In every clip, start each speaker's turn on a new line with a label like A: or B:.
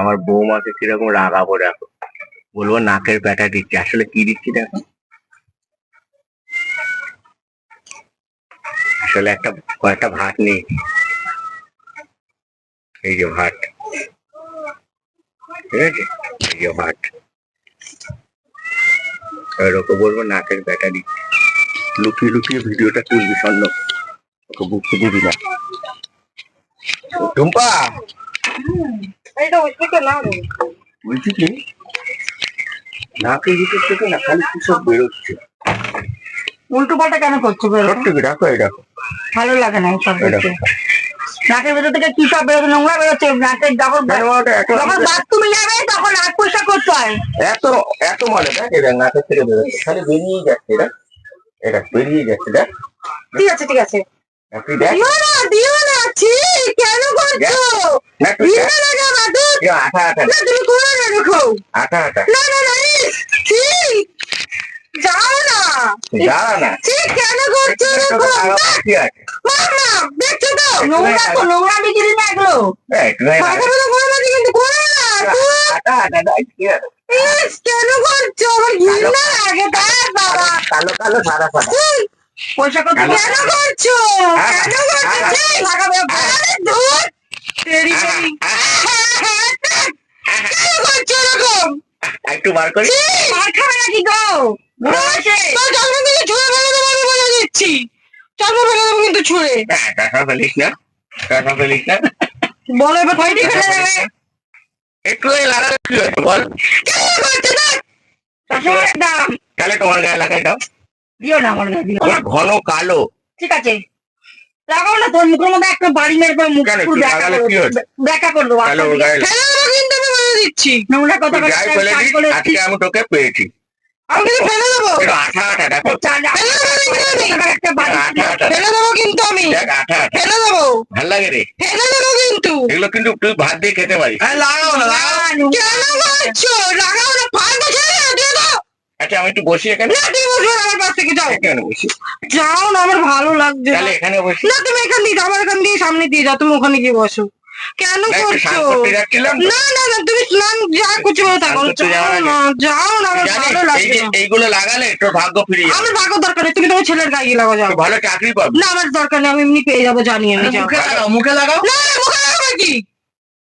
A: আমার বৌমাকে কীরকম রাগাবো দেখো বলব নাকের ব্যাটা দিচ্ছি। আসলে কি দিচ্ছি দেখো। আসলে একটা, কয়েকটা ভাত নেই। এই যে ভাত। ঠিক আছে? এই যে ভাত। ওকে বলব নাকের ব্যাটা দিচ্ছি। লুকিয়ে লুকিয়ে ভিডিওটা তুলবি স্বর্ণ ওকে বুঝতে দিবি না। টুম্পা। বলছি কি নাকের ভিতর থেকে না খালি কি সব বেরোচ্ছে?
B: উল্টো পাল্টা কেন করছ
A: এই দেখো
B: ভালো লাগে না দেখতে। নাকের ভেতর থেকে কি সব বেরোচ্ছে? নোংরা বেরোচ্ছে নাকের যখন যখন বাথরুমে যাবে তখন হাত পরিষ্কার করতে হয়।
A: এত এত মানে দেখ এটা নাকের থেকে বেরোচ্ছে। খালি বেরিয়ে যাচ্ছে এটা এটা বেরিয়ে যাচ্ছে দেখ।
B: ঠিক আছে ঠিক আছে। দিও না দিও না ছি কেন করছ
A: না তুই
B: দিও
A: দেখ
B: না না বাদু
A: এ আঠা আঠা।
B: না তুমি করে না দেখো।
A: আঠা আঠা।
B: না না না ছি যাও না।
A: দাঁড়া না।
B: ছি কেন করছ
A: আছে?
B: মামা দেখছ তো? নোংরা তো নোংরা বিক্রি না এগুলো। মতো করে মাঝে কিন্তু করে না
A: আঠা আঠা
B: ইস, কেন করছ? আমার ঘৃণা লাগে তার বাবা।
A: কালো কালো সাদা সাদা।
B: পয়সা কত কেন করছ? কেন করছ? ধুর। তেরি তেরি কেন করছ এরকম
A: একটু বার করি।
B: ছি, মার খাবে নাকি গো? বুড়ো বয়সে তোর জন্ম কিন্তু ছুঁড়ে ফেলে দেবো আমি বলে দিচ্ছি। জন্ম ফেলে দেবো কিন্তু ছুঁড়ে।
A: হ্যাঁ, টাকা ফেলিস না। টাকা ফেলিস না।
B: বলো এবার কয়টি ফেলে দেবে।
A: একটু লাগালে কি হয়েছে বল?
B: কেন করছ না শাশুড়ির দাম
A: তাহলে তোমার গায়ে লাগাই দাও।
B: দিও না আমার গায়ে দিও
A: তোমার ঘন কালো।
B: ঠিক আছে। লাগাও না তোর মুখের মধ্যে একটা বাড়ি মেরে পরে মুখ দেখা
A: লাগালে
B: করে
A: কি হচ্ছে?
B: দেখা করে দেবো দিচ্ছি নোংরা কথা
A: আজকে আমি তোকে পেয়েছি।
B: আমি কিন্তু ফেলে দেবো।
A: একটু আঠা আঠা দেখো।
B: ফেলে দেবো কিন্তু আমি। একটা বাড়ি
A: আঠা আঠা
B: ফেলে দেবো কিন্তু আমি।
A: দেখ আঠা আঠা।
B: ফেলে দেবো।
A: ভালো লাগে রে।
B: ফেলে দেবো কিন্তু।
A: এগুলো কিন্তু তুই ভাত দিয়ে খেতে পারিস।
B: লাগাও না কেন করছ লাগাও না ফালতু ছেড়ে দিয়ে দাও।
A: আচ্ছা আমি একটু বসি এখানে।
B: না তুমি বসো আমার পাশ থেকে যাও।
A: এখানে বসি।
B: যাও না আমার ভালো লাগছে।
A: তাহলে এখানে বসি।
B: না তুমি এখান দিয়ে যাও আমার এখান দিয়ে সামনে দিয়ে যাও তুমি ওখানে গিয়ে বসো। কেন করছ। না না না তুমি স্নান যা করছ করো থাকো যাও না আমার ভালো লাগছে
A: এইগুলো লাগালে তোর ভাগ্য ফিরিয়ে যাবে।
B: আমার ভাগ্য দরকার নেই তুমি তোমার ছেলের গায়ে লাগাও যাও।
A: ভালো চাকরি পাবি।
B: না আমার দরকার নেই আমি এমনি পেয়ে যাব জানি আমি
A: মুখে লাগাও মুখে লাগাও।
B: না না মুখে লাগাবে কি?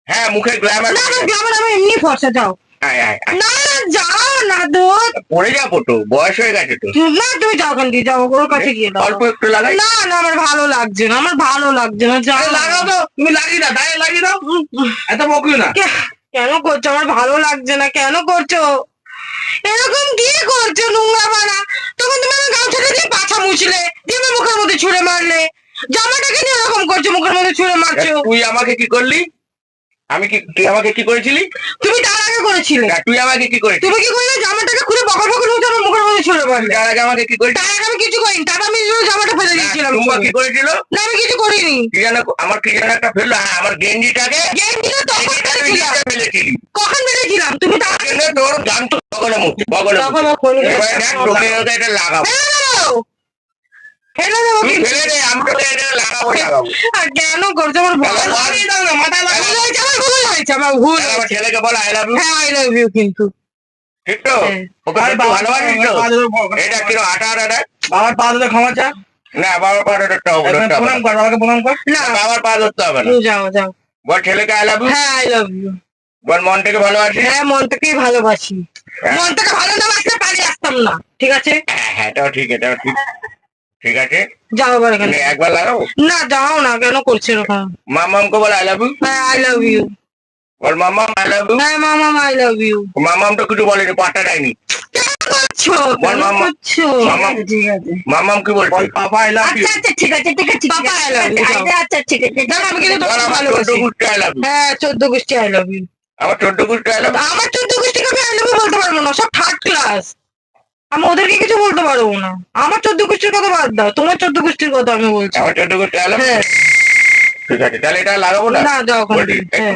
A: হ্যাঁ মুখে গ্ল্যামার
B: না গ্রামের আমি এমনি ফর্সা যাও।
A: আয় আয় আয়।
B: না না যাও না দুধ?
A: পড়ে যাব তো বয়স হয়ে গেছে তো।
B: না তুমি যাও ওখান দিয়ে যাও ওর কাছে গিয়ে দাও।
A: অল্প একটু লাগাই।
B: না না আমার ভালো লাগছে না আমার ভালো লাগছে না যাও।
A: লাগাও তো তুমি লাগিয়ে দাও গায়ে লাগিয়ে দাও। এত বকিও না।
B: কেন করছ? আমার ভালো লাগছে না কেন করছ? এরকম কি করছ নোংরা বানা তখন তুমি আমার গামছাটা দিয়ে পাছা মুছলে দিয়ে আমার মুখের মধ্যে ছুঁড়ে মারলে। জামাটাকে নিয়ে এরকম করছ মুখের মধ্যে ছুঁড়ে মারছো।
A: তুই আমাকে কি করলি? আমি কি তুই আমাকে কি করেছিলি?
B: তুমি তার আগে করেছিলে।
A: তুই আমাকে কি করেছিলি?
B: তুমি কি করলে জামাটাকে খুলে বকর বকর মুখে আমার মুখের মধ্যে ছুঁড়ে মারলে।
A: তার আগে আমাকে কি করেছিলি?
B: তার আগে আমি কিছু করিনি। তারপর আমি জামাটা ফেলে দিয়েছিলাম
A: টুম্পা কি করেছিল?
B: না আমি কিছু করিনি।
A: কি যেন আমার কি যেন একটা ফেলল? হ্যাঁ, আমার গেঞ্জিটাকে
B: গেঞ্জিটা তখন ফেলেছিলাম। কখন ফেলেছিলাম? তুমি তার আগে
A: তোর গান তো বগলে মুখে বগলে
B: তখন
A: মুখে তোকে এটা লাগাবো।
B: ফেলে ফেলে দেবো
A: তুই
B: কিন্তু।
A: ফেলে দে আমি তোকে এটা লাগাবো লাগাবো
B: আর কেন করছ? আমার ভুল
A: তাহলে
B: হয়েছে।
A: বাড়ি দাও না মাথা লাগাবো
B: ভুল হয়েছে, ভুল হয়েছে আমার ভুল
A: আমার ছেলেকে বল আই লাভ ইউ
B: হ্যাঁ আই লাভ ইউ কিন্তু।
A: ঠিক
B: হ্যাঁ।
A: ওকে একটু ভালোবাসিস তো? এটা কিরো আটা আটা
C: বাবার পা ধরে ক্ষমা চা
A: না বাবার পা ধরতে হবে হবে।
C: প্রণাম কর বাবাকে প্রণাম কর।
B: না
A: না, বাবার পা ধরতে হবে না।
B: যাও যাও।
A: বল ছেলেকে আই লাভ ইউ
B: হ্যাঁ আই লাভ ইউ
A: বল মন থেকে ভালোবাসিস?
B: হ্যাঁ মন থেকেই ভালোবাসি।
A: হ্যাঁ।
B: মন থেকে ভালো না বাসলে পালিয়ে আসতাম না ঠিক আছে?
A: হ্যাঁ হ্যাঁ এটাও ঠিক এটাও ঠিক। ঠিক আছে?
B: যাও এবার এখানে।
A: একবার লাগাবো
B: না যাও না কেন করছ এরকম
A: মামামকে বল আই লাভ ইউ
B: হ্যাঁ আই লাভ ইউ
A: বল মামাম আই লাভ ইউ
B: হ্যাঁ মামা আই লাভ ইউ
A: মামাম তো কিছু বলেনি পাটা দেয়নি।
B: আছে।
A: মামাম কি বলছে?
C: বল পাপা আই লাভ ইউ
B: আচ্ছা আচ্ছা ঠিক আছে ঠিক আছে পাপা আই লাভ ইউ আচ্ছা ঠিক আছে। আমি কিন্তু তোমাকে ভালোবাসি।
A: গুষ্টি আই লাভ ইউ
B: হ্যাঁ চোদ্দ গোষ্ঠী আই লাভ ইউ
A: আমার চোদ্দ গুষ্টি আই লাভ
B: আমার চোদ্দ গোষ্ঠীকে আমি আই লাভ বলতে পারব না সব থার্ড ক্লাস আমি ওদেরকে কিছু বলতে পারব না। আমার চোদ্দ গোষ্ঠীর কথা বাদ দাও তোমার চোদ্দ গোষ্ঠীর কথা আমি বলছি।
A: আমার চোদ্দ লাভ
B: হ্যাঁ।
A: ঠিক আছে তাহলে এটা লাগাবো না?
B: না হ্যাঁ।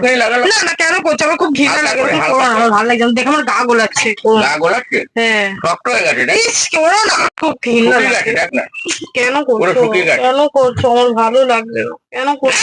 B: না না কেন করছ? আমার খুব ঘৃণা লাগে। আমার ভালো লাগছে দেখে আমার গা গোলাচ্ছে করো না।
A: গা গোলাচ্ছে?
B: হ্যাঁ।
A: শক্ত হয়ে গেছে
B: না। খুব ঘৃণা লাগে। কেন করছ? কেন করছ? আমার ভালো লাগছে কেন করছ?